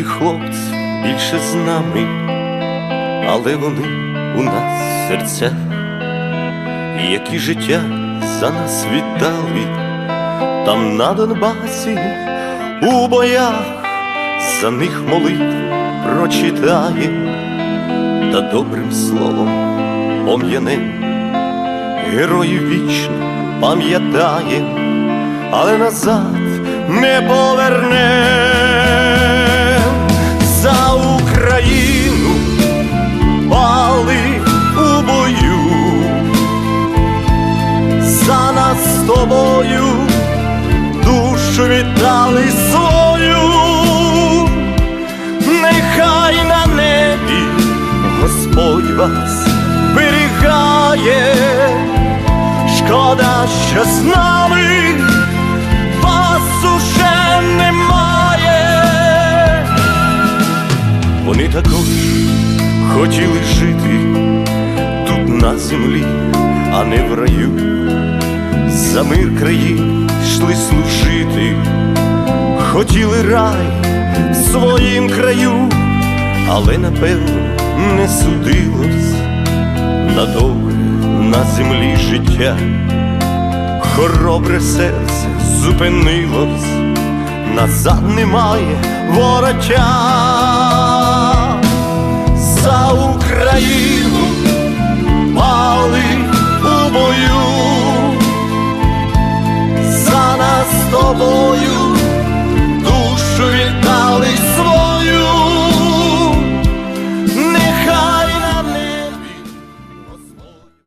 хлопців більше з нами, але вони у нас в серцях, які життя за нас віддали, там на Донбасі у боях за них молитв прочитає, та добрим словом пом'яне, героїв вічно пам'ятає, але назад не поверне тобою душу віддали свою, нехай на небі Господь вас берігає, шкода, що з нами вас уже немає. Вони також хотіли жити тут на землі, а не в раю. За мир країн йшли служити, хотіли рай в своїм краю, але напевно не судилось на довге на землі життя. Хоробре серце зупинилось, назад немає вороття. За Україну